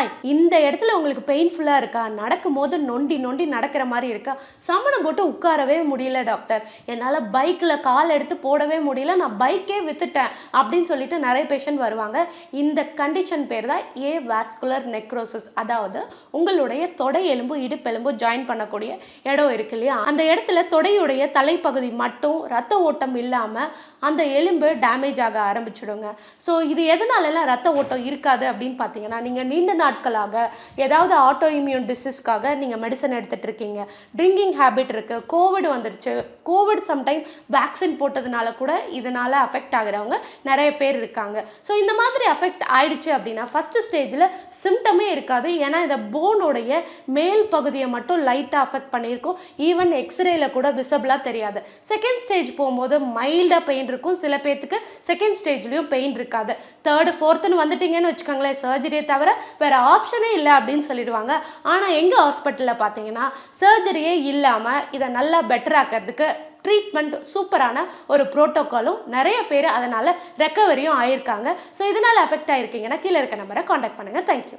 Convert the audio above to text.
Hi இந்த இடத்துல உங்களுக்கு பெயின்ஃபுல்லாக இருக்கா? நடக்கும் போது நொண்டி நொண்டி நடக்கிற மாதிரி இருக்கா? சமணம் போட்டு உட்காரவே முடியல டாக்டர் என்னால் பைக்கில் கால் எடுத்து போடவே முடியல நான் பைக்கே வித்துட்டேன் அப்படின்னு சொல்லிட்டு நிறைய பேஷண்ட் வருவாங்க. இந்த கண்டிஷன் பேர் தான் ஏ வாஸ்குலர் நெக்ரோசிஸ் அதாவது உங்களுடைய தொடை எலும்பு இடுப்பெலும்பு ஜாயின் பண்ணக்கூடிய இடம் இருக்கு இல்லையா? அந்த இடத்துல தொடையுடைய தலைப்பகுதி மட்டும் ரத்த ஓட்டம் இல்லாமல் அந்த எலும்பு டேமேஜ் ஆக ஆரம்பிச்சிடுங்க. ஸோ இது எதனாலலாம் ரத்த ஓட்டம் இருக்காது அப்படின்னு பார்த்தீங்கன்னா நீங்கள் நீண்ட நாள் நாட்களாக ஏதாவது ஆட்டோ இம்யூன் டிசீஸ்க்காக நீங்கள் மெடிசன் எடுத்துகிட்டு இருக்கீங்க ட்ரிங்கிங் ஹேபிட் இருக்குது கோவிட் வந்துருச்சு கோவிட் சம்டைம் வேக்சின் போட்டதுனால கூட இதனால் அஃபெக்ட் ஆகுறவங்க நிறைய பேர் இருக்காங்க. ஸோ இந்த மாதிரி அஃபெக்ட் ஆயிடுச்சு அப்படின்னா ஃபஸ்ட்டு ஸ்டேஜில் சிம்டமே இருக்காது. ஏன்னா இந்த போனோடைய மேல் பகுதியை மட்டும் லைட்டாக அஃபெக்ட் பண்ணியிருக்கும். ஈவன் எக்ஸ்ரேல கூட விசபிளாக தெரியாது. செகண்ட் ஸ்டேஜ் போகும்போது மைல்டாக பெயின் இருக்கும். சில பேர்த்துக்கு செகண்ட் ஸ்டேஜ்லேயும் பெயின் இருக்காது. தேர்டு ஃபோர்த்துன்னு வந்துட்டீங்கன்னு வச்சுக்கோங்களேன் சர்ஜரியை தவிர வேறு ஆப்ஷனே இல்லை அப்படின்னு சொல்லிடுவாங்க. ஆனால் எங்கள் ஹாஸ்பிட்டலில் பார்த்தீங்கன்னா சர்ஜரியே இல்லாமல் இதை நல்லா பெட்டர் ஆக்கிறதுக்கு ட்ரீட்மெண்ட் சூப்பரான ஒரு ப்ரோட்டோக்காலும் நிறைய பேர் அதனால் ரெக்கவரியும் ஆயிருக்காங்க. ஸோ இதனால் அஃபெக்ட் ஆகிருக்கீங்கன்னா கீழே இருக்க நம்பரை காண்டாக்ட் பண்ணுங்கள் தேங்க்யூ